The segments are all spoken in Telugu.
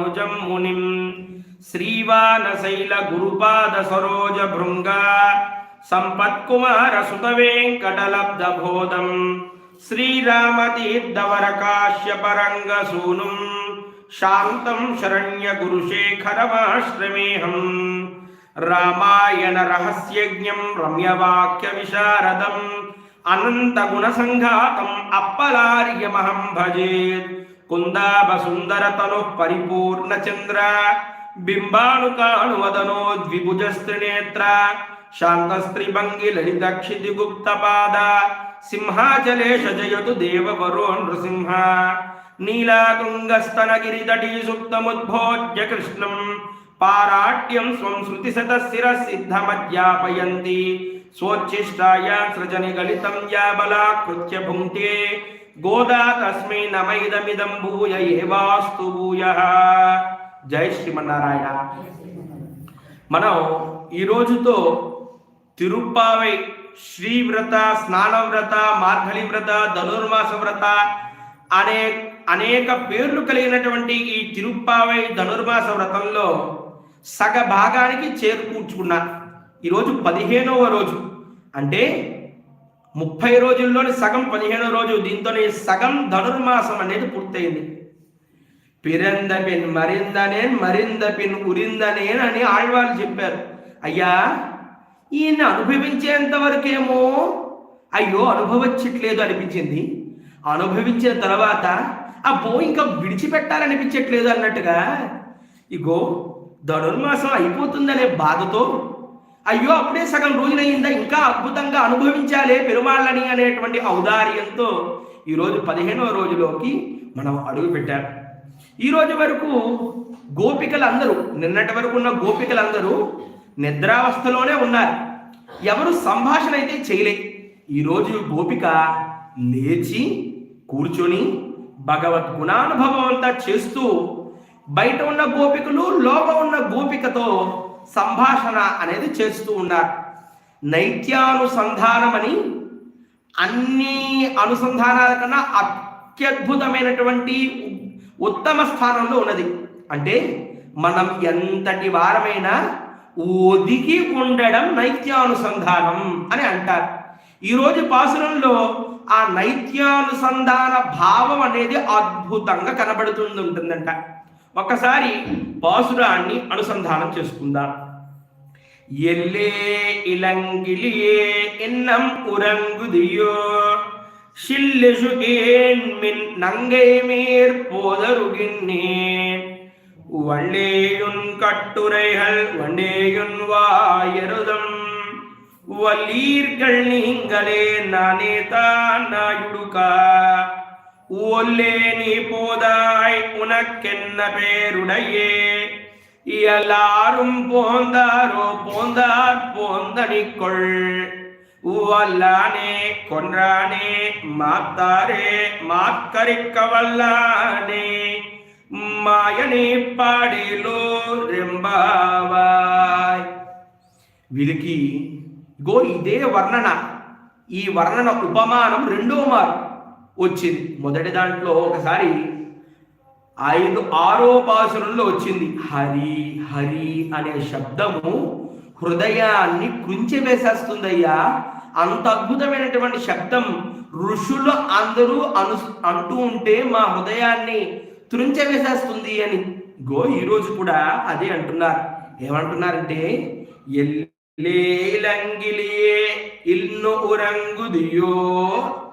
मुजं मुनिं श्रीवानशैलगुरुपादसरोजभृङ्गा। सम्पत्कुमारसुतवेङ्कटलब्धबोधं श्रीरामतीर्थवरकाश्यपरङ्गसूनुं शान्तं शरण्यगुरुशेखरमाश्रमेऽहम्। रामायणरहस्यज्ञं रम्यवाक्यविशारदम्। संघातम अप्पलार्यमहं भजेत्। సూనుం శాంతం శరణ్య గురుశేఖరమాశ్రమేహం రామాయణ రహస్యజ్ఞం రమ్యవాక్య విశారదం అనంత గుణ సంఘాతం అప్పలార్యమహం భజేత్ కుందాభ సుందర తను పరిపూర్ణ చంద్ర బింబాణుకాణువదనోద్విభుజస్త్రినేత్ర శాంతస్త్రిభంగి లలితక్షితి గుప్త పాద సింహాచలేశ జయతు దేవవరో నృసింహ నీలాతుంగస్తనగిరితటీ సుప్తముద్భోజ్య కృష్ణం పారాట్యం స్వం శృతిశతశిర సిద్ధమధ్యాపయంతి స్వోచ్ఛిష్టాయా సృజని గలితం యా బలాకృత్య భుంక్తే గోదా తస్మై నమైదమిదం భూయ ఏవాస్తు భూయ. జై శ్రీమన్నారాయణ. మనం ఈ రోజుతో తిరుప్పావై శ్రీ వ్రత స్నాన వ్రత మార్గళి వ్రత ధనుర్మాస వ్రత అనే అనేక పేర్లు కలిగినటువంటి ఈ తిరుప్పావై ధనుర్మాస వ్రతంలో సగ భాగానికి చేరుకూర్చుకున్నాను ఈరోజు పదిహేనవ రోజు. అంటే ముప్పై రోజుల్లోని సగం పదిహేను రోజు దీంతోనే సగం ధనుర్మాసం అనేది పూర్తయింది. పిరందపిన్ మరిందనే మరిందపిన్ ఉరిందనే అని ఆళ్వాళ్ళు చెప్పారు. అయ్యా ఈయన అనుభవించేంత వరకేమో? అయ్యో అనుభవించట్లేదు అనిపించింది. అనుభవించిన తర్వాత అబ్బో ఇంకా విడిచిపెట్టాలనిపించట్లేదు అన్నట్టుగా. ఇగో ధనుర్మాసం అయిపోతుందనే బాధతో అయ్యో అప్పుడే సగం రోజులయ్యిందా ఇంకా అద్భుతంగా అనుభవించాలే పెరుమాళ్ళని అనేటువంటి ఔదార్యంతో ఈరోజు పదిహేనవ రోజులోకి మనం అడుగు పెట్టాం. ఈరోజు వరకు గోపికలందరూ నిన్నటి వరకు ఉన్న గోపికలందరూ నిద్రావస్థలోనే ఉన్నారు. ఎవరు సంభాషణ అయితే చేయలే. ఈరోజు గోపిక లేచి కూర్చొని భగవద్ గుణానుభవం అంతా చేస్తూ బయట ఉన్న గోపికలు లోపల ఉన్న గోపికతో సంభాషణ అనేది చేస్తూ ఉన్నారు నైత్యానుసంధానమని అన్ని అనుసంధానాల కన్నా అత్యద్భుతమైనటువంటి ఉత్తమ స్థానంలో ఉన్నది. అంటే మనం ఎంతటి వారమైనా ఒదిగి ఉండడం నైత్యానుసంధానం అని అంటారు. ఈరోజు పాసురంలో ఆ నైత్యానుసంధాన భావం అనేది అద్భుతంగా కనబడుతుంది ఉంటుందంట ఒకసారి పాసురాన్ని అనుసంధానం చేసుకుందాం ఎల్లే ఇలంగిలియే ఎన్నం ఉరంగుదియో ஷில்லுசுகேன் மின் நங்கை மேற் போதருகின்றேன் வள்ளேயுன் கட்டுரைகள் வண்டேயுன் வாயருதம் வல்லீர்கள் நீங்களே நானே தான் நாயுடுகா ஒல்லே நீ போதாய் உனக்கென்ன பேருடையே எல்லாரும் போந்தாரோ போந்தார் போந்தனிக்கொள் వల్లానే కొన్రానే మాత్తారే మాత్కరిక్క వల్లానే మాయని పాడిలో రెంబావాయ్ వీరికి గో ఇదే వర్ణన ఈ వర్ణన ఉపమానం రెండో మారు వచ్చింది. మొదటి దాంట్లో ఒకసారి ఐదు ఆరో పాసురంలో వచ్చింది. హరి హరి అనే శబ్దము హృదయాన్ని కృంచివేసేస్తుందయ్యా. అంత అద్భుతమైనటువంటి శబ్దం ఋషులు అందరూ అను అంటూ ఉంటే మా హృదయాన్ని త్రుంచవేసేస్తుంది అని. గో ఈరోజు కూడా అదే అంటున్నారు. ఏమంటున్నారంటే ఎల్లేలంగిలియే ఇల్ను ఉరంగుదియో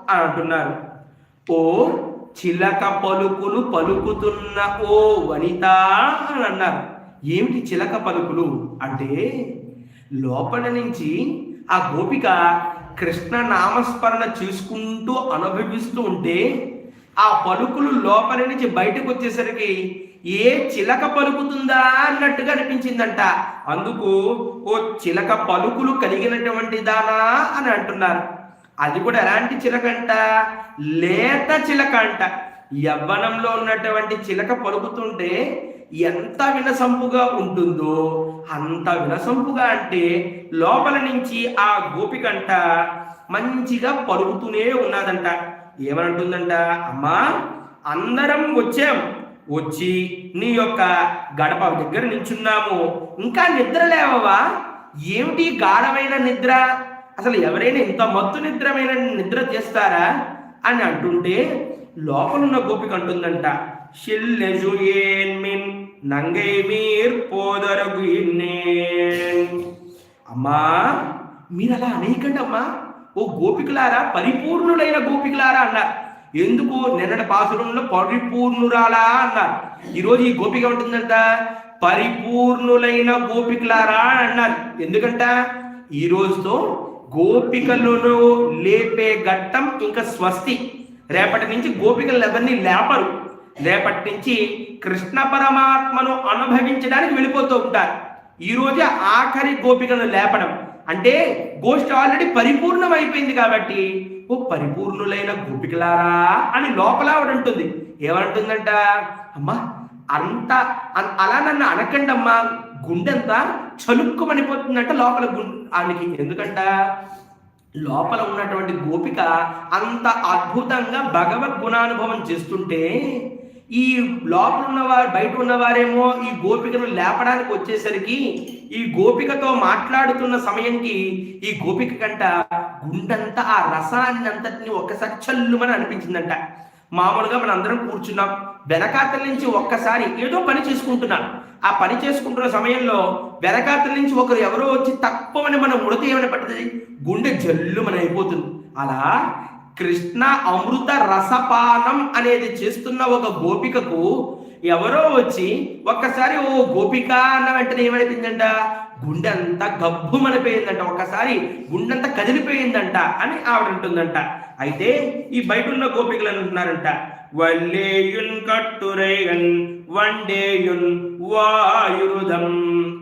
అని అంటున్నారు. ఓ చిలక పలుకులు పలుకుతున్న ఓ వనిత అని అన్నారు. ఏమిటి చిలక పలుకులు? అంటే లోపల నుంచి ఆ గోపిక కృష్ణ నామస్మరణ చేసుకుంటూ అనుభవిస్తూ ఉంటే ఆ పలుకులు లోపల నుంచి బయటకు వచ్చేసరికి ఏ చిలక పలుకుతుందా అన్నట్టుగా అనిపించిందంట. అందుకు ఓ చిలక పలుకులు కలిగినటువంటి దానా అని అంటున్నారు. అది కూడా ఎలాంటి చిలకంట? లేత చిలక అంట యవ్వనంలో ఉన్నటువంటి చిలక పలుకుతుంటే ఎంత వినసంపుగా ఉంటుందో అంత వినసంపుగా అంటే లోపల నుంచి ఆ గోపికంట మంచిగా పలుకుతూనే ఉన్నదంట. ఏమనంటుందంట? అమ్మా అందరం వచ్చాం. వచ్చి నీ యొక్క గడప దగ్గర నించున్నాము ఇంకా నిద్ర లేవవా? ఏమిటి గాఢమైన నిద్ర? అసలు ఎవరైనా ఇంత మత్తు నిద్రమైన నిద్ర చేస్తారా అని అంటుంటే లోపలున్న గోపిక అంటుందంట. నంగై మీర్ పోదరగు అమ్మా మీరు అలా అనేకండి అమ్మా ఓ గోపికలారా పరిపూర్ణులైన గోపికలారా అన్నారు. ఎందుకు నిన్నటి పాసురంలో పరిపూర్ణురాలా అన్నారు. ఈరోజు ఈ గోపిక ఉంటుందంట. పరిపూర్ణులైన గోపికలారా అన్నారు. ఎందుకంట? ఈ రోజుతో గోపికలను లేపే ఘట్టం ఇంకా స్వస్తి. రేపటి నుంచి గోపికలు ఎవరిని లేపరు. రేపటి నుంచి కృష్ణ పరమాత్మను అనుభవించడానికి వెళ్ళిపోతూ ఉంటారు. ఈరోజు ఆఖరి గోపికలను లేపడం. అంటే గోష్ఠి ఆల్రెడీ పరిపూర్ణం అయిపోయింది కాబట్టి ఓ పరిపూర్ణులైన గోపికలారా అని లోపల ఆవిడంటుంది ఏమంటుందంట? అమ్మా అంత అన్- అలా నన్ను అనకండి అమ్మా గుండెంతా చలుక్కుమనిపోతుందంట లోపల గుండె ఆయనకి ఎందుకంట? లోపల ఉన్నటువంటి గోపిక అంత అద్భుతంగా భగవద్ గుణానుభవం చేస్తుంటే ఈ లోపల ఉన్నవారు బయట ఉన్నవారేమో ఈ గోపికను లేపడానికి వచ్చేసరికి ఈ గోపికతో మాట్లాడుతున్న సమయంకి ఈ గోపిక కంట గుండంతా ఆ రసాన్ని అంతటిని ఒక్కసారి చల్లుమని అనిపించిందంట. మామూలుగా మనం అందరం కూర్చున్నాం. వెనకాతల నుంచి ఒక్కసారి ఏదో పని చేసుకుంటున్నాం. ఆ పని చేసుకుంటున్న సమయంలో వెనకాతల నుంచి ఒకరు ఎవరో వచ్చి తప్పమని మనం ఉడత ఏమైనా పడుతుంది గుండె జల్లు మన అయిపోతుంది అలా కృష్ణ అమృత రసపానం అనేది చేస్తున్న ఒక గోపికకు ఎవరో వచ్చి ఒక్కసారి ఓ గోపిక అన్న వెంటనే ఏమైపోయిందంట? గుండె అంతా గబ్బుమనిపోయిందంట. ఒక్కసారి గుండెంతా కదిలిపోయిందంట అని ఆవిడ అంటుందంట. అయితే ఈ బయట ఉన్న గోపికలు అంటున్నారంట వల్లేయున్ కట్టురేయన్ వండేయున్ వాయురుదం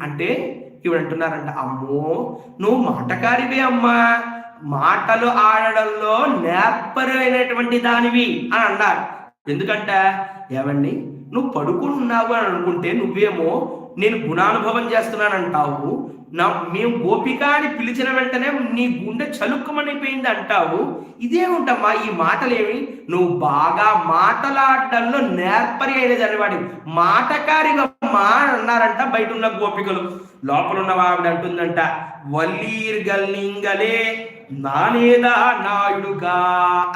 అంటే ఇవి అంటున్నారంట అమ్మో నువ్వు మాటకారివే అమ్మా. మాటలు ఆడడంలో నేర్పరైనటువంటి దానివి అని అన్నారు. ఎందుకంట? ఏమండి? నువ్వు పడుకున్నావు అని అనుకుంటే నువ్వేమో నేను గుణానుభవం చేస్తున్నానంటావు. నా మేము గోపిక అని పిలిచిన వెంటనే నీ గుండె చలుక్కుమనిపోయింది అంటావు. ఇదేముంటమ్మా ఈ మాటలేమి? నువ్వు బాగా మాటలాడడంలో నేర్పరి అయినది అనేవాడి మాటకారిగమ్మా అన్నారంట బయట ఉన్న గోపికలు. లోపల ఉన్న ఆవిడ అంటుందంట వల్లీర్గల్నింగలే నానేదా నాయుడుగా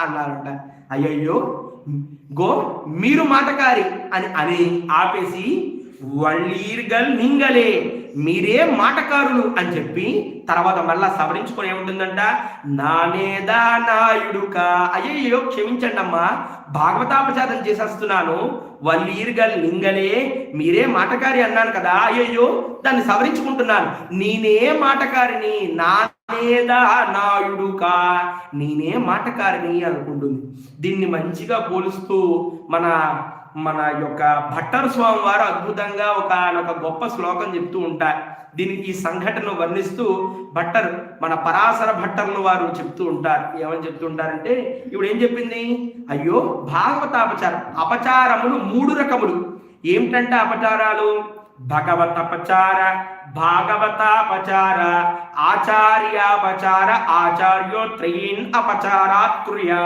అన్నారంట. అయ్యయ్యో గో మీరు మాటకారి అని అని ఆపేసి వళ్ళీర్గల్ నింగలే మీరే మాటకారులు అని చెప్పి తర్వాత మళ్ళా సవరించుకొని ఏముంటుందంట? నానేదా నాయుడుక. అయ్యయ్యో క్షమించండి అమ్మా భాగవతాపచారం చేసేస్తున్నాను. వల్లీర్గల్ నింగలే మీరే మాటకారి అన్నాను కదా. అయ్యయ్యో దాన్ని సవరించుకుంటున్నాను. నేనే మాటకారిని నానేదా నాయుడుకా. నేనే మాటకారిని అనుకుంటుంది. దీన్ని మంచిగా పోలుస్తూ మన మన యొక్క భట్టర్ స్వామి వారు అద్భుతంగా ఒక ఆయన ఒక గొప్ప శ్లోకం చెప్తూ ఉంటారు. దీనికి ఈ సంఘటన వర్ణిస్తూ భట్టర్ మన పరాశర భట్టర్లు వారు చెప్తూ ఉంటారు. ఏమని చెప్తూ ఉంటారంటే ఇప్పుడు ఏం చెప్పింది? అయ్యో భాగవత అపచారం అపచారములు మూడు రకములు. ఏమిటంటే అపచారాలు? భగవతపచార భాగవతాపచార ఆచార్యాపచార ఆచార్యోత్రయీన్ అపచారాత్ క్రియా.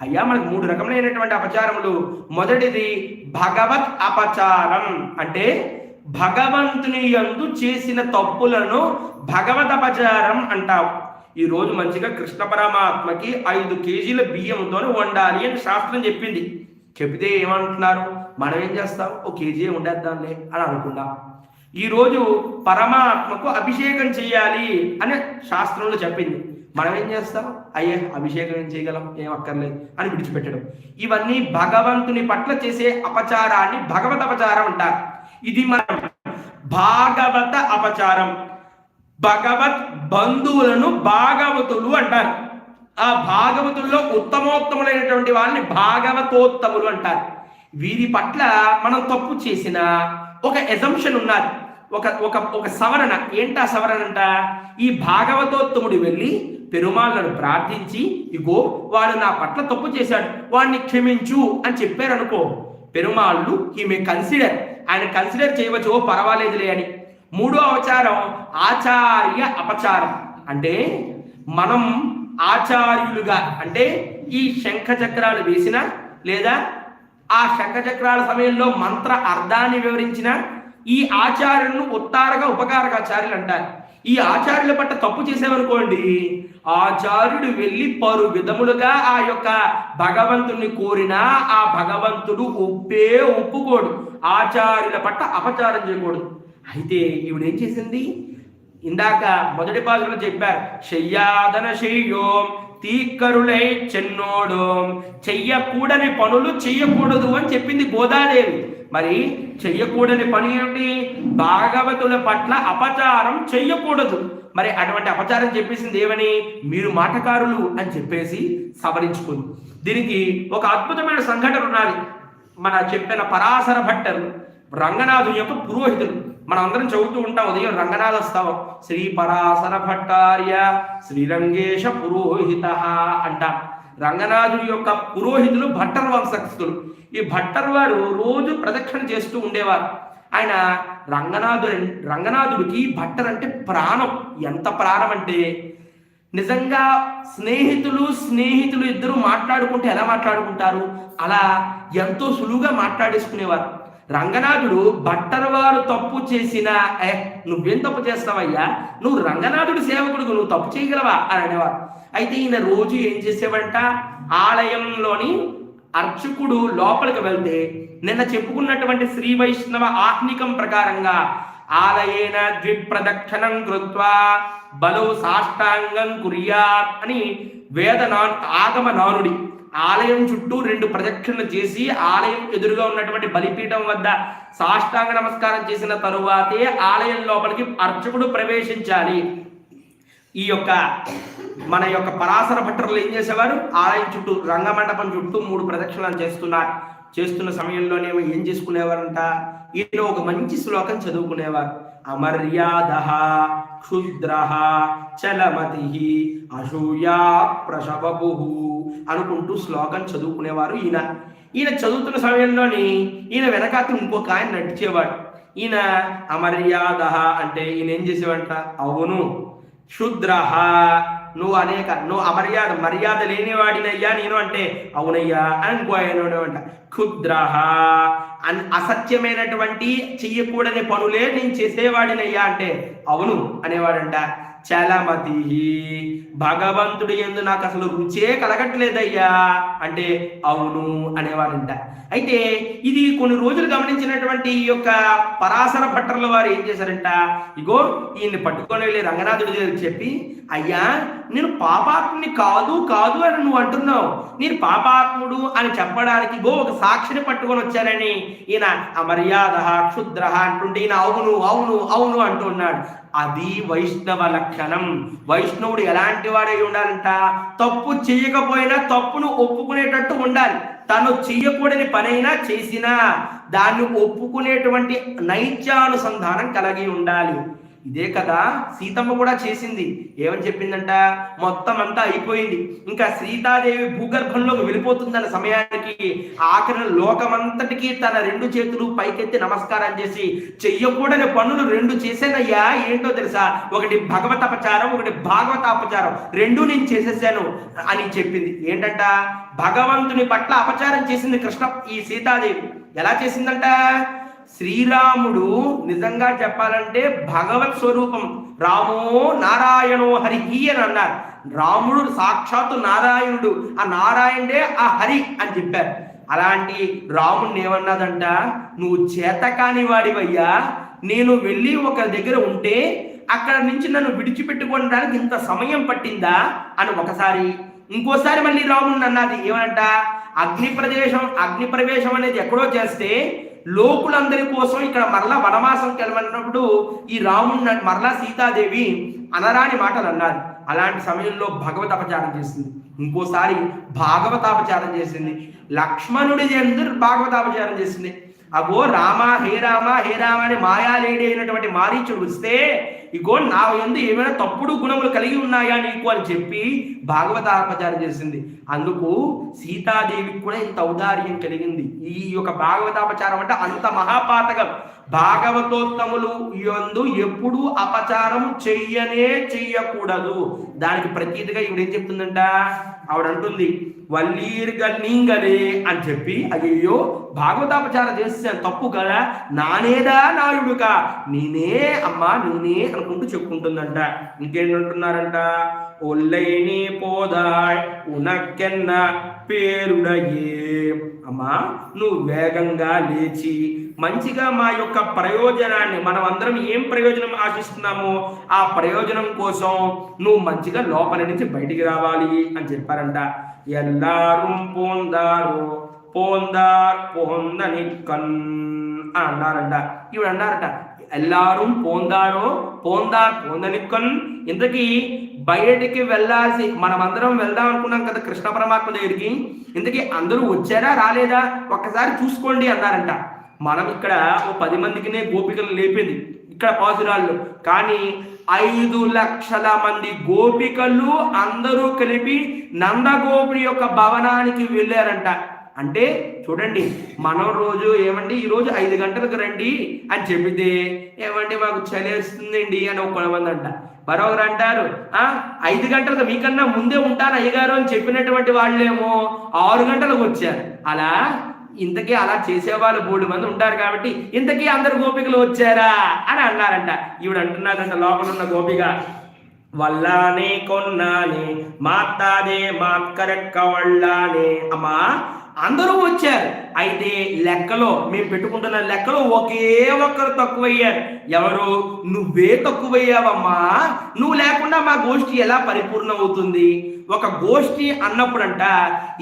అయ్యా మనకు మూడు రకములైనటువంటి అపచారములు. మొదటిది భగవత్ అపచారం. అంటే భగవంతుని యందు చేసిన తప్పులను భగవత్ అపచారం అంటావు. ఈ రోజు మంచిగా కృష్ణ పరమాత్మకి ఐదు కేజీల బియ్యంతో వండాలి అని శాస్త్రం చెప్పింది. చెబితే ఏమంటున్నారు? మనం ఏం చేస్తాం? ఒక కేజీ ఉండేద్దాంలే అని అనుకుందాం ఈరోజు పరమాత్మకు అభిషేకం చేయాలి అని శాస్త్రంలో చెప్పింది. మనం ఏం చేస్తాం? అయ్యే అభిషేకం ఏం చేయగలం? ఏం అక్కర్లేదు అని విడిచిపెట్టడం. ఇవన్నీ భగవంతుని పట్ల చేసే అపచారాన్ని భగవత అపచారం అంటారు. ఇది మనం భాగవత అపచారం. భగవత్ బంధువులను భాగవతులు అంటారు. ఆ భాగవతుల్లో ఉత్తమోత్తములైనటువంటి వాళ్ళని భాగవతోత్తములు అంటారు. వీరి పట్ల మనం తప్పు చేసిన ఒక ఎజంప్షన్ ఉన్నది. ఒక ఒక ఒక సవరణ. ఏంటా సవరణ అంట? ఈ భాగవతోత్తముడు వెళ్ళి పెరుమాళ్ళను ప్రార్థించి ఇగో వాడు నా పట్ల తప్పు చేశాడు వాడిని క్షమించు అని చెప్పారనుకో పెరుమాళ్ళు ఈ మే కన్సిడర్ ఆయన కన్సిడర్ చేయవచ్చు ఓ పర్వాలేదులే అని. మూడో అవచారం ఆచార్య అపచారం. అంటే మనం ఆచార్యులుగా అంటే ఈ శంఖ చక్రాలు వేసిన లేదా ఆ శంఖచక్రాల సమయంలో మంత్ర అర్థాన్ని వివరించిన ఈ ఆచార్యులను ఉత్తారక ఉపకారకాచార్యులు అంటారు ఈ ఆచార్యుల పట్ల తప్పు చేసామనుకోండి ఆచార్యుడు వెళ్ళి పరు విధములుగా ఆ యొక్క భగవంతుని కోరినా ఆ భగవంతుడు ఒప్పే ఒప్పుకోడు. ఆచార్యుల పట్ల అపచారం చేయకూడదు. అయితే ఈవిడేం చేసింది? ఇందాక మొదటి పాదులు చెప్పారు శయ్యాదన చెయ్యోం తీక్కరులై చెన్నోడు. చెయ్యకూడని పనులు చెయ్యకూడదు అని చెప్పింది గోదాదేవి. మరి చెయ్యకూడని పని ఏమిటి? భాగవతుల పట్ల అపచారం చెయ్యకూడదు. మరి అటువంటి అపచారం చెప్పేసింది ఏమని? మీరు మాటకారులు అని చెప్పేసి సవరించుకుంది. దీనికి ఒక అద్భుతమైన సంఘటన ఉన్నది మన చెప్పిన పరాశర భట్టరు రంగనాథు యొక్క పురోహితులు. మనం అందరం చదువుతూ ఉంటాం ఉదయం రంగనాథ స్తవం శ్రీ పరాశర భట్టార్య శ్రీరంగేశ పురోహిత అంటాం. రంగనాథుడి యొక్క పురోహితులు భట్టర్ వంశస్థులు. ఈ భట్టర్ వారు రోజు ప్రదక్షిణ చేస్తూ ఉండేవారు. ఆయన రంగనాథుడు రంగనాథుడికి భట్టర్ అంటే ప్రాణం. ఎంత ప్రాణం అంటే నిజంగా స్నేహితులు స్నేహితులు ఇద్దరు మాట్లాడుకుంటే ఎలా మాట్లాడుకుంటారు? అలా ఎంతో సులువుగా మాట్లాడేసుకునేవారు. రంగనాథుడు బట్టరవారు తప్పు చేసిన ఏ నువ్వేం తప్పు చేస్తావయ్యా? నువ్వు రంగనాథుడు సేవకుడు నువ్వు తప్పు చేయగలవా? అని అనేవారు. అయితే ఈయన రోజు ఏం చేసేవంట? ఆలయంలోని అర్చకుడు లోపలికి వెళ్తే నిన్న చెప్పుకున్నటువంటి శ్రీ వైష్ణవ ఆహ్నికం ప్రకారంగా ఆలయేన ద్విప్రదక్షిణం కృత్వా బలో సాష్టాంగం కుర్యాత్ అని వేద నా ఆగమ నానుడి ఆలయం చుట్టూ రెండు ప్రదక్షిణలు చేసి ఆలయం ఎదురుగా ఉన్నటువంటి బలిపీఠం వద్ద సాష్టాంగ నమస్కారం చేసిన తరువాతే ఆలయం లోపలికి అర్చకుడు ప్రవేశించాలి. ఈ యొక్క మన యొక్క పరాశర భట్టరులు ఏం చేసేవారు? ఆలయం చుట్టూ రంగమండపం చుట్టూ మూడు ప్రదక్షిణలు చేస్తున్నారు చేస్తున్న సమయంలోనేమో ఏం చేసుకునేవారంట? ఈయన ఒక మంచి శ్లోకం చదువుకునేవారు. అమర్యాద క్షుద్ర చలమతి అసూయా ప్రసవపు. అనుకుంటూ శ్లోకం చదువుకునేవారు ఈయన. ఈయన చదువుతున్న సమయంలోని ఈయన వెనకాత ఇంకొక ఆయన నడిచేవాడు. ఈయన అమర్యాద అంటే ఈయన ఏం చేసేవంట అవును శుద్ర నువ్వు అనేక నువ్వు అమర్యాద మర్యాద లేనివాడినయ్యా నేను అంటే అవునయ్యా అని ఇంకో క్షుద్రహ క్షుద్ర. అన్ అసత్యమైనటువంటి చెయ్యకూడని పనులే నేను చేసేవాడినయ్యా అంటే అవును అనేవాడంట. చలమతి భగవంతుడు ఎందు నాకు అసలు రుచే కలగట్లేదయ్యా. అంటే అవును అనేవారంట. అయితే ఇది కొన్ని రోజులు గమనించినటువంటి ఈ యొక్క పరాశర భట్టర్ల వారు ఏం చేశారంట? ఇగో ఈయన్ని పట్టుకొని వెళ్ళి రంగనాథుడి దగ్గరికి చెప్పి అయ్యా నేను పాపాత్ముని కాదు కాదు అని నువ్వు అంటున్నావు. నేను పాపాత్ముడు అని చెప్పడానికి గో ఒక సాక్షిని పట్టుకొని వచ్చానని ఈయన అమర్యాద క్షుద్ర అంటుంటే ఈయన అవును అవును అవును అంటున్నాడు అది వైష్ణవ లక్షణం. వైష్ణవుడు ఎలాంటి వాడై ఉండాలంట? తప్పు చేయకపోయినా తప్పును ఒప్పుకునేటట్టు ఉండాలి. తను చేయకూడని పనైనా చేసినా దాన్ని ఒప్పుకునేటువంటి నైత్యానుసంధానం కలిగి ఉండాలి. ఇదే కదా సీతమ్మ కూడా చేసింది. ఏమని చెప్పిందంట? మొత్తం అంతా అయిపోయింది. ఇంకా సీతాదేవి భూగర్భంలోకి వెళ్ళిపోతుందన్న సమయానికి ఆఖరి లోకమంతటికి తన రెండు చేతులు పైకెత్తి నమస్కారం చేసి చెయ్యకూడని పనులు రెండు చేశానయ్యా. ఏంటో తెలుసా? ఒకటి భగవతపచారం ఒకటి భాగవతాపచారం రెండు నేను చేసేసాను అని చెప్పింది. ఏంటంట? భగవంతుని పట్ల అపచారం చేసింది కృష్ణ ఈ సీతాదేవి. ఎలా చేసిందంట? శ్రీరాముడు నిజంగా చెప్పాలంటే భగవత్ స్వరూపం. రామో నారాయణో హరిహి అని అన్నారు. రాముడు సాక్షాత్తు నారాయణుడు. ఆ నారాయణుడే ఆ హరి అని చెప్పారు. అలాంటి రాముడిని ఏమన్నదంట నువ్వు చేతకాని వాడివయ్యా. నేను వెళ్ళి ఒక దగ్గర ఉంటే అక్కడ నుంచి నన్ను విడిచిపెట్టుకోవడానికి ఇంత సమయం పట్టిందా? అని ఒకసారి ఇంకోసారి మళ్ళీ రాముడిని అన్నది. ఏమంట అగ్ని ప్రదేశం అగ్ని ప్రవేశం అనేది ఎక్కడో చేస్తే లోకులందరి కోసం ఇక్కడ మరలా వనవాసం కెలమన్నప్పుడు ఈ రాముడు మరలా సీతాదేవి అనరాని మాటలు అన్నారు. అలాంటి సమయంలో భగవత అపచారం చేసింది. ఇంకోసారి భాగవతాపచారం చేసింది. లక్ష్మణుడి అందరూ భాగవతాపచారం చేసింది. అగో రామ హే రామ హే రామ అని మాయాలేడి అయినటువంటి మారీచుడు వస్తే ఇగో నా ఎందు ఏమైనా తప్పుడు గుణములు కలిగి ఉన్నాయా నీకు అని చెప్పి భాగవతాపచారం చేసింది. అందుకు సీతాదేవికి కూడా ఇంత ఔదార్యం కలిగింది. ఈ యొక్క భాగవతాపచారం అంటే అంత మహాపాతకం. భాగవతోత్తములు యందు ఎప్పుడు అపచారం చెయ్యనే చెయ్యకూడదు. దానికి ప్రతీతిగా ఈవిడ ఏం చెప్తుందంట? ఆవిడ అంటుంది వల్లీర్గ నీంగలే అని చెప్పి అయ్యో భాగవతాపచారం చేసాను తప్పు కదా నానేదా నాయుడుగా? నేనే అమ్మా నేనే అనుకుంటూ చెప్పుకుంటుందంట. ఇంకేంటంటున్నారంట? ఒల్లైని పోదాయ్ ఉనక్కెన్న పేరుడయే. అమ్మా నువ్వు వేగంగా లేచి మంచిగా మా యొక్క ప్రయోజనాన్ని మనం అందరం ఏం ప్రయోజనం ఆశిస్తున్నామో? ఆ ప్రయోజనం కోసం నువ్వు మంచిగా లోపల నుంచి బయటికి రావాలి అని చెప్పారంట. ఎల్లారు పోందారు పోందార్ పోందని కన్ అన్నారంట. ఇవి అన్నారట ఎల్లాரும் పోందారో పోందార్ పోందనిక్కన్. ఇంతకీ బయటికి వెళ్ళాల్సి మనమందరం వెళ్దాం అనుకున్నాం కదా కృష్ణ పరమాత్మ దగ్గరికి. ఇంతకీ అందరూ వచ్చారా రాలేదా? ఒక్కసారి చూసుకోండి అన్నారంట. మనం ఇక్కడ ఓ పది మందికినే గోపికలు లేపింది ఇక్కడ పాసురాళ్ళు. కానీ ఐదు లక్షల మంది గోపికలు అందరూ కలిపి నందగోపుడి యొక్క భవనానికి వెళ్ళారంట. అంటే చూడండి మనం రోజు ఏమండి? ఈ రోజు ఐదు గంటలకు రండి అని చెబితే ఏమండి మాకు చలేస్తుందండి అని ఒక మంది అంట. మరొకరు అంటారు ఆ ఐదు గంటలకు మీకన్నా ముందే ఉంటాను అయ్యగారు అని చెప్పినటువంటి వాళ్ళేమో ఆరు గంటలకు వచ్చారు. అలా ఇంతకీ అలా చేసేవాళ్ళు మూడు మంది ఉంటారు కాబట్టి ఇంతకీ అందరు గోపికలు వచ్చారా అని అన్నారంట. ఈవిడ అంటున్నారంట లోపల ఉన్న గోపిక వల్లానే కొన్నానే మాత్తాదే మాత్కరక్క వల్లానే. అమ్మా అందరూ వచ్చారు. అయితే లెక్కలో మేము పెట్టుకుంటున్న లెక్కలో ఒకే ఒక్కరు తక్కువయ్యారు. ఎవరు? నువ్వే తక్కువయ్యావమ్మా. నువ్వు లేకుండా మా గోష్ఠి ఎలా పరిపూర్ణ అవుతుంది ఒక గోష్ఠి అన్నప్పుడంట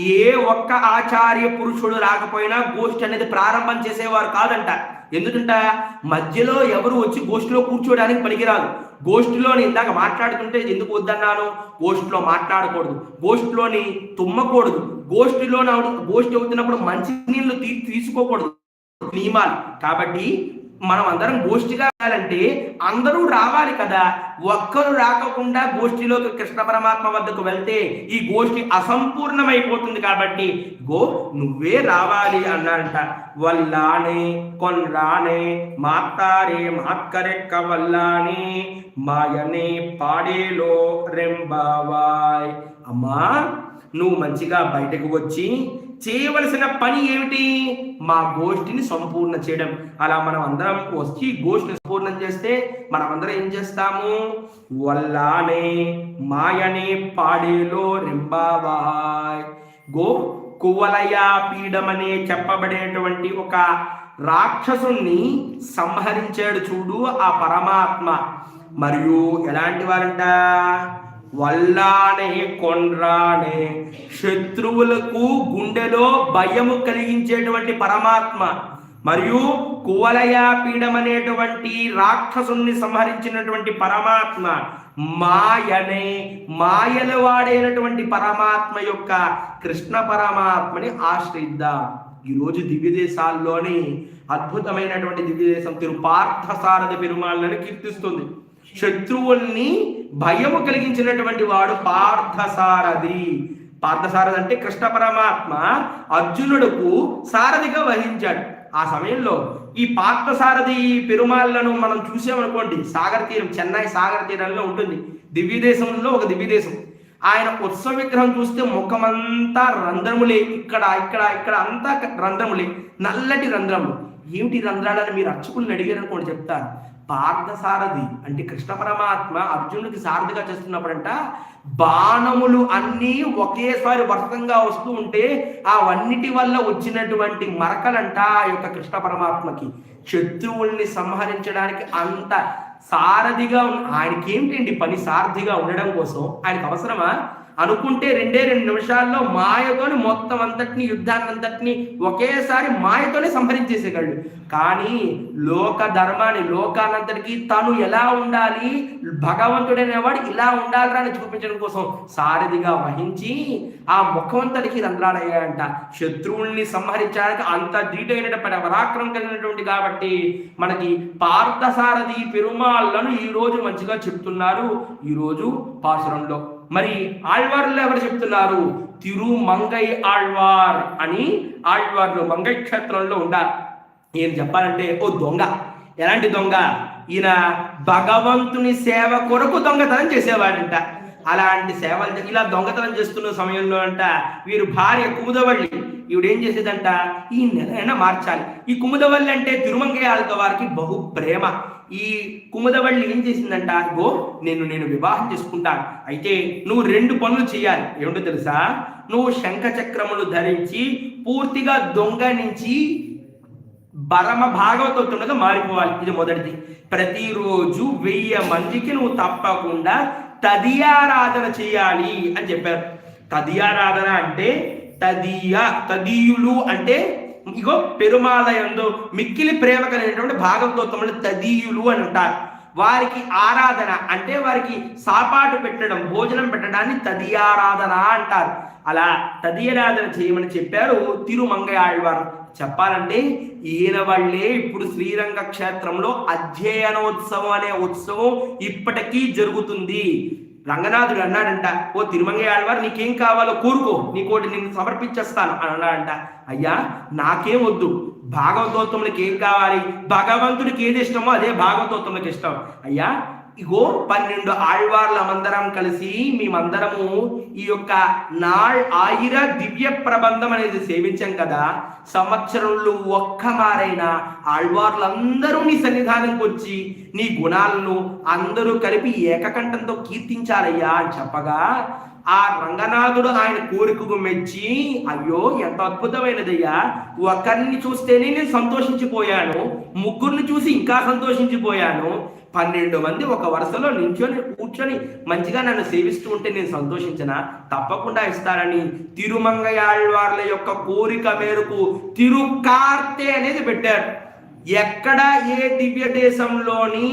ఏ ఒక్క ఆచార్య పురుషుడు రాకపోయినా గోష్ఠి అనేది ప్రారంభం చేసేవారు కాదంట. ఎందుకంట? మధ్యలో ఎవరు వచ్చి గోష్ఠిలో కూర్చోడానికి పనికిరాదు. గోష్ఠిలోని ఇందాక మాట్లాడుతుంటే ఎందుకు వద్దన్నాను? గోష్ఠిలో మాట్లాడకూడదు. గోష్ఠిలోని తుమ్మకూడదు. గోష్ఠిలో గోష్ఠి అవుతున్నప్పుడు మంచి నీళ్ళు తీ తీసుకోకూడదు. నియమాలు. కాబట్టి మనం అందరం గోష్ఠిగా వెళ్ళాలంటే అందరూ రావాలి కదా. ఒక్కరు రాకుండా గోష్ఠిలోకి కృష్ణ పరమాత్మ వద్దకు వెళ్తే ఈ గోష్ఠి అసంపూర్ణమైపోతుంది కాబట్టి గో నువ్వే రావాలి అన్నారంట. వల్లానే కొన్రానే మాతారే మాత్కరెక్క వల్లానే మాయనే పాడేలో రెంబావాయ్ అమ్మా నువ్వు మంచిగా బయటకు వచ్చి చేయవలసిన పని ఏమిటి? మా గోష్ఠిని సంపూర్ణ చేయడం. అలా మనం అందరం వచ్చి గోష్ఠిని సంపూర్ణం చేస్తే మనం అందరం ఏం చేస్తాము? వల్లానే మాయనే పాడేలో రింబావాయ్. గో కువలయా పీడమనే చెప్పబడేటువంటి ఒక రాక్షసుణ్ణి సంహరించాడు చూడు ఆ పరమాత్మ. మరియు ఎలాంటి వారంట? వల్లానే కొండ్రానే శత్రువులకు గుండెలో భయము కలిగించేటువంటి పరమాత్మ మరియు కువలయాపీడం అనేటువంటి రాక్షసుని సంహరించినటువంటి పరమాత్మ మాయనే మాయలు వాడైనటువంటి పరమాత్మ యొక్క కృష్ణ పరమాత్మని ఆశ్రయిద్దాం. ఈరోజు దివ్య దేశాల్లోని అద్భుతమైనటువంటి దివ్య దేశం తిరు పార్థసారథి పెరుమాళ్ళని కీర్తిస్తుంది. శత్రువుల్ని భయము కలిగించినటువంటి వాడు పార్థసారథి. పార్థసారథి అంటే కృష్ణ పరమాత్మ. అర్జునుడుకు సారథిగా వహించాడు. ఆ సమయంలో ఈ పార్థసారథి పెరుమాళ్ళను మనం చూసామనుకోండి సాగర తీరం చెన్నై సాగర తీరంలో ఉంటుంది. దివ్య దేశంలో ఒక దివ్య దేశం ఆయన ఉత్సవ విగ్రహం చూస్తే ముఖమంతా రంధ్రములే. ఇక్కడ ఇక్కడ ఇక్కడ అంతా రంధ్రములే. నల్లటి రంధ్రములు ఏమిటి రంధ్రాలని మీరు అర్చకులను అడిగారు అనుకోండి చెప్తారు. పార్థసారథి అంటే కృష్ణ పరమాత్మ అర్జునుడికి సారథిగా చేస్తున్నప్పుడంట బాణములు అన్నీ ఒకేసారి వర్షంగా వస్తూ ఉంటే అవన్నిటి వల్ల వచ్చినటువంటి మరకలంట ఆ యొక్క కృష్ణ పరమాత్మకి. శత్రువుల్ని సంహరించడానికి అంత సారథిగా ఉన్న ఆయనకి ఏంటండి పని? సారథిగా ఉండడం కోసం ఆయనకు అవసరమా? అనుకుంటే రెండే రెండు నిమిషాల్లో మాయతోని మొత్తం అంతటిని యుద్ధాన్ని అంతటిని ఒకేసారి మాయతోనే సంహరించేసేవాళ్ళు కానీ లోక ధర్మాన్ని లోకానంతటికి తను ఎలా ఉండాలి భగవంతుడనేవాడు ఇలా ఉండాలని చూపించడం కోసం సారథిగా వహించి ఆ ముఖవంతటికి రంధ్రాలయ్యాయంట. శత్రువుల్ని సంహరించడానికి అంత ధీటైనటువంటి పరాక్రమం కలిగినటువంటి కాబట్టి మనకి పార్థసారథి పెరుమాళ్ళను ఈ రోజు మంచిగా చెప్తున్నారు. ఈ రోజు పాసురంలో మరి ఆళ్వార్లు ఎవరు చెప్తున్నారు? తిరుమంగై ఆళ్వార్ అని ఆళ్వార్లు మంగై క్షేత్రంలో ఉంటారు ఏం చెప్పాలంటే ఓ దొంగ. ఎలాంటి దొంగ? ఈయన భగవంతుని సేవ కొరకు దొంగతనం చేసేవాడంట. అలాంటి సేవలు ఇలా దొంగతనం చేస్తున్న సమయంలో అంట వీరు భార్య కుముదవల్లి. ఈవిడేం చేసేదంట? ఈ నెలైనా మార్చాలి. ఈ కుముదవల్లి అంటే తిరుమంగయాలతో వారికి బహు ప్రేమ. ఈ కుముదవల్లి ఏం చేసిందంట? గో నేను నేను వివాహం చేసుకుంటాను. అయితే నువ్వు రెండు పనులు చేయాలి. ఏమిటో తెలుసా? నువ్వు శంఖ చక్రములు ధరించి పూర్తిగా దొంగ నుంచి భరమ భాగవతుడుగా మారిపోవాలి. ఇది మొదటిది. ప్రతిరోజు వెయ్యి మందికి నువ్వు తప్పకుండా తదియారాధన చేయాలి అని చెప్పారు. తదియారాధన అంటే తదియ తదీయులు అంటే ఇగో పెరుమాలయందు మిక్కిలి ప్రేమ కలిగినటువంటి భాగవతోత్తములు తదీయులు అని అంటారు. వారికి ఆరాధన అంటే వారికి సాపాటు పెట్టడం భోజనం పెట్టడాన్ని తదియారాధన అంటారు. అలా తదియారాధన చేయమని చెప్పారు తిరుమంగయాళ్వారు చెప్పాలంటే ఈయన వాళ్ళే ఇప్పుడు శ్రీరంగ క్షేత్రంలో అధ్యయనోత్సవం అనే ఉత్సవం ఇప్పటికీ జరుగుతుంది. రంగనాథుడు అన్నాడంట ఓ తిరుమంగయ్య ఆడవారు నీకేం కావాలో కోరుకో నీకోటి నేను సమర్పించేస్తాను అని అన్నాడంట. అయ్యా నాకేం వద్దు భాగవతోత్తములకి ఏం కావాలి భగవంతుడికి ఏది ఇష్టమో అదే భాగవతోత్తములకి ఇష్టం. అయ్యా ఇగో పన్నెండు ఆళ్వార్లమందరం కలిసి మేమందరము ఈ యొక్క నాళ్ ఆయిర దివ్య ప్రబంధం అనేది సేవించాం కదా. సంవత్సరంలో ఒక్క మారైన ఆళ్వార్లందరూ నీ సన్నిధానంకి వచ్చి నీ గుణాలను అందరూ కలిపి ఏకకంఠంతో కీర్తించాలయ్యా అని చెప్పగా ఆ రంగనాథుడు ఆయన కోరికకు మెచ్చి అయ్యో ఎంత అద్భుతమైనదయ్యా. ఒకరిని చూస్తేనే నేను సంతోషించిపోయాను ముగ్గురిని చూసి ఇంకా సంతోషించిపోయాను. పన్నెండు మంది ఒక వరుసలో నించొని కూర్చొని మంచిగా నన్ను సేవిస్తూ ఉంటే నేను సంతోషించిన? తప్పకుండా ఇస్తారని తిరుమంగయాళ్వార్ల యొక్క కోరిక మేరకు తిరుకార్తె అనేది పెట్టారు. ఎక్కడ ఏ దివ్య దేశంలోని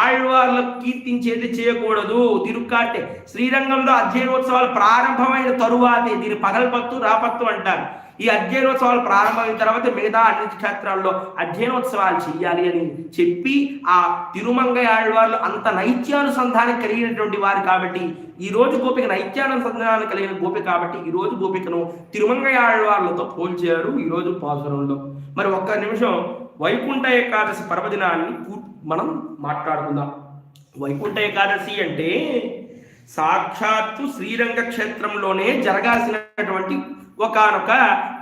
ఆళ్వార్లకు కీర్తించేది చేయకూడదు. తిరుక్కాటే శ్రీరంగంలో అధ్యయనోత్సవాలు ప్రారంభమైన తరువాతే దీని పగల్పత్తు రాపత్తు అంటారు. ఈ అధ్యయనోత్సవాలు ప్రారంభమైన తర్వాత మిగతా అన్ని క్షేత్రాల్లో అధ్యయనోత్సవాలు చెయ్యాలి అని చెప్పి ఆ తిరుమంగ ఆళ్వార్లు అంత నైత్యానుసంధానం కలిగినటువంటి వారు కాబట్టి ఈ రోజు గోపిక నైత్యానుసంధానం కలిగిన గోపిక కాబట్టి ఈ రోజు గోపికను తిరుమంగ ఆళ్వార్లతో పోల్చారు ఈ రోజు పాసురంలో. మరి ఒక్క నిమిషం వైకుంఠ ఏకాదశి పర్వదినాన్ని మనం మాట్లాడుకుందాం. వైకుంఠ ఏకాదశి అంటే సాక్షాత్తు శ్రీరంగ క్షేత్రంలోనే జరగాల్సినటువంటి ఒకనొక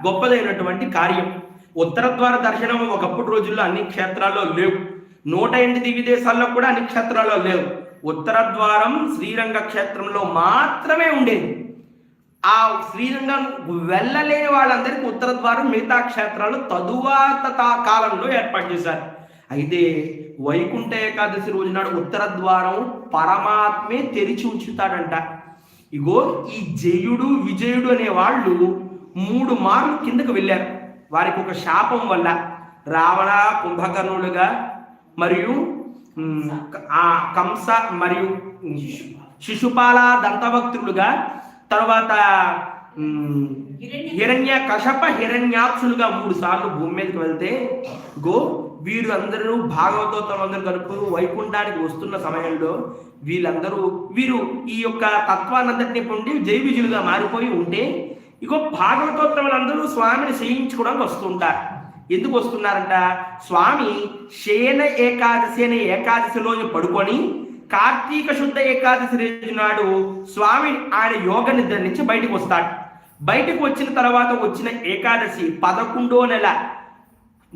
గొప్పదైనటువంటి కార్యం. ఉత్తర ద్వార దర్శనం ఒకప్పుడు రోజుల్లో అన్ని క్షేత్రాల్లో లేవు. నూట ఎనిమిది విదేశాల్లో కూడా అన్ని క్షేత్రాల్లో లేవు. ఉత్తర ద్వారం శ్రీరంగ క్షేత్రంలో మాత్రమే ఉండేది. ఆ శ్రీరంగం వెళ్ళలేని వాళ్ళందరికీ ఉత్తర ద్వారం మిగతా క్షేత్రాలు తదువాత తా- కాలంలో ఏర్పాటు చేశారు. అయితే వైకుంఠ ఏకాదశి రోజు నాడు ఉత్తర ద్వారం పరమాత్మే తెరిచి ఉంచుతాడంట. ఇగో ఈ జయుడు విజయుడు అనే వాళ్ళు మూడు మార్లు కిందకు వెళ్ళారు. వారికి ఒక శాపం వల్ల రావణ కుంభకర్ణులుగా మరియు ఆ కంస మరియు శిశుపాల దంతభక్తులుగా తర్వాత హిరణ్య కశప హిరణ్యాక్షులుగా మూడు సార్లు భూమి మీదకి వెళ్తే గో వీరు అందరూ భాగవతోత్తం అందరూ కలుపు వైకుంఠానికి వస్తున్న సమయంలో వీళ్ళందరూ వీరు ఈ యొక్క తత్వానంతటిని పొంది జై విజయులుగా మారిపోయి ఉంటే ఇగో భాగవతోత్తములందరూ స్వామిని సేవించుకోవడానికి వస్తుంటారు. ఎందుకు వస్తున్నారంట? స్వామి శయన ఏకాదశి అనే ఏకాదశిలోని పడుకొని కార్తీక శుద్ధ ఏకాదశి రోజు నాడు స్వామి ఆయన యోగ నిద్ర నుంచి బయటకు వస్తాడు. బయటకు వచ్చిన తర్వాత వచ్చిన ఏకాదశి పదకొండో నెల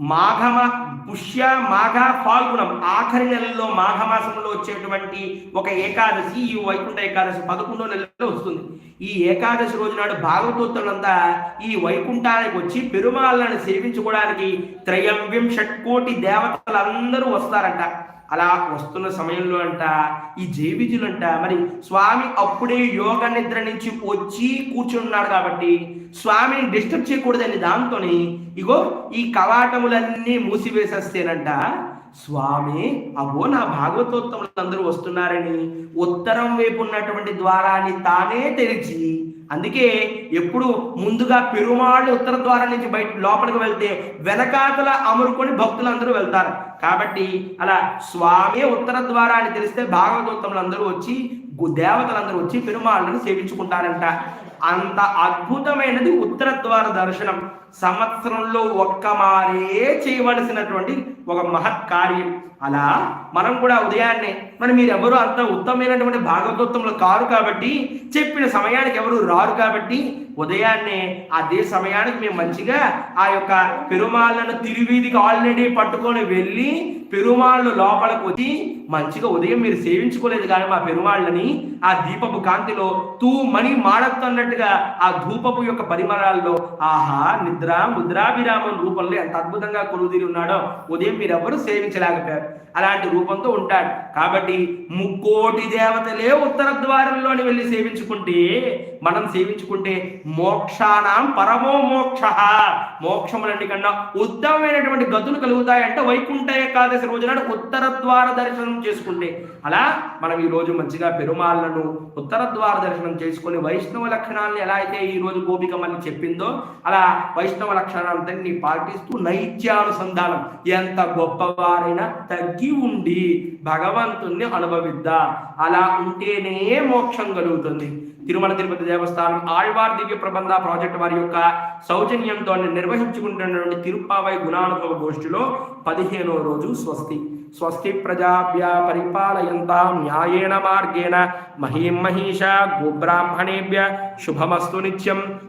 మాఘమ పుష్య మాఘ ఫాల్గుణం ఆఖరి నెలలో మాఘమాసంలో వచ్చేటువంటి ఒక ఏకాదశి ఈ వైకుంఠ ఏకాదశి పదకొండో నెలలో వస్తుంది. ఈ ఏకాదశి రోజు నాడు భాగవతోత్తములంతా ఈ వైకుంఠానికి వచ్చి పెరుమాళ్ళను సేవించుకోవడానికి త్రయంవిం షట్కోటి దేవతలందరూ వస్తారంట. అలా వస్తున్న సమయంలో అంట ఈ జైవిజులంట మరి స్వామి అప్పుడే యోగ నిద్ర నుంచి వచ్చి కూర్చున్నాడు కాబట్టి స్వామిని డిస్టర్బ్ చేయకూడదని దాంతోని ఇగో ఈ కవాటములన్నీ మూసివేసేస్తేనంట స్వామి అవో నా భాగవతోత్తములు అందరూ వస్తున్నారని ఉత్తరం వైపు ఉన్నటువంటి ద్వారాన్ని తానే తెరిచి అందుకే ఎప్పుడు ముందుగా పెరుమాళ్ళు ఉత్తర ద్వారం నుంచి బయట లోపలికి వెళ్తే వెనకాతల అమరుకొని భక్తులందరూ వెళ్తారు. కాబట్టి అలా స్వామి ఉత్తర ద్వారాన్ని తెలిస్తే భాగవతోత్తములు అందరూ వచ్చి దేవతలందరూ వచ్చి పెరుమాళ్ళను సేవించుకుంటారంట. అంత అద్భుతమైనది ఉత్తర ద్వార దర్శనం. సంవత్సరంలో ఒక్క మారే చేయవలసినటువంటి ఒక మహత్ కార్యం. అలా మనం కూడా ఉదయాన్నే మరి మీరెవరు అంత ఉత్తమమైనటువంటి భాగవతత్వంలో కారు కాబట్టి చెప్పిన సమయానికి ఎవరు రారు కాబట్టి ఉదయాన్నే అదే సమయానికి మేము మంచిగా ఆ యొక్క పెరుమాళ్ళను తిరువీధికి ఆల్రెడీ పట్టుకొని వెళ్ళి పెరుమాళ్ళు లోపలికి వచ్చి మంచిగా ఉదయం మీరు సేవించుకోలేదు కానీ మా పెరుమాళ్ళని ఆ దీపపు కాంతిలో తూ మణి మాడత్తన్నట్టుగా ఆ ధూపపు యొక్క పరిమళాల్లో ఆహా నిద్ర ముద్రాభిరామం రూపంలో ఎంత అద్భుతంగా కొలువుదీరి ఉన్నాడో ఉదయం మీరెవ్వరూ సేవించలేకపోయారు. అలాంటి రూపంతో ఉంటాడు. కాబట్టి ముక్కోటి దేవతలే ఉత్తర ద్వారంలోని వెళ్ళి సేవించుకుంటే మనం సేవించుకుంటే మోక్షానాం పరమో మోక్ష. మోక్షములన్నీ కన్నా ఉత్తమమైనటువంటి గతులు కలుగుతాయంటే వైకుంఠ ఏకాదశి రోజు నాడు ఉత్తర ద్వార దర్శనం చేసుకుంటే. అలా మనం ఈ రోజు మంచిగా పెరుమాళ్ళను ఉత్తర ద్వార దర్శనం చేసుకొని వైష్ణవ లక్షణాలను ఎలా అయితే ఈ రోజు గోపిక మనకి చెప్పిందో అలా వైష్ణవ లక్షణాలంతా పాటిస్తూ నైత్యానుసంధానం. ఎంత గొప్పవారైనా తగ్గి ఉండి భగవంతుణ్ణి అనుభవిద్దా. అలా ఉంటేనే మోక్షం కలుగుతుంది. తిరుమల తిరుపతి దేవస్థానం ఆళ్వార్ దివ్య ప్రబంధ ప్రాజెక్ట్ వారి యొక్క సౌజన్యంతో నిర్వహించుకుంటున్నటువంటి తిరుప్పావై గుణానుభవ గోష్ఠిలో పదిహేనో రోజు స్వస్తి. స్వస్తి ప్రజాభ్య పరిపాలయంతా న్యాయేణ మార్గేణ. మహీం మహిష గోబ్రాహ్మణేభ్య శుభమస్తు నిత్యం.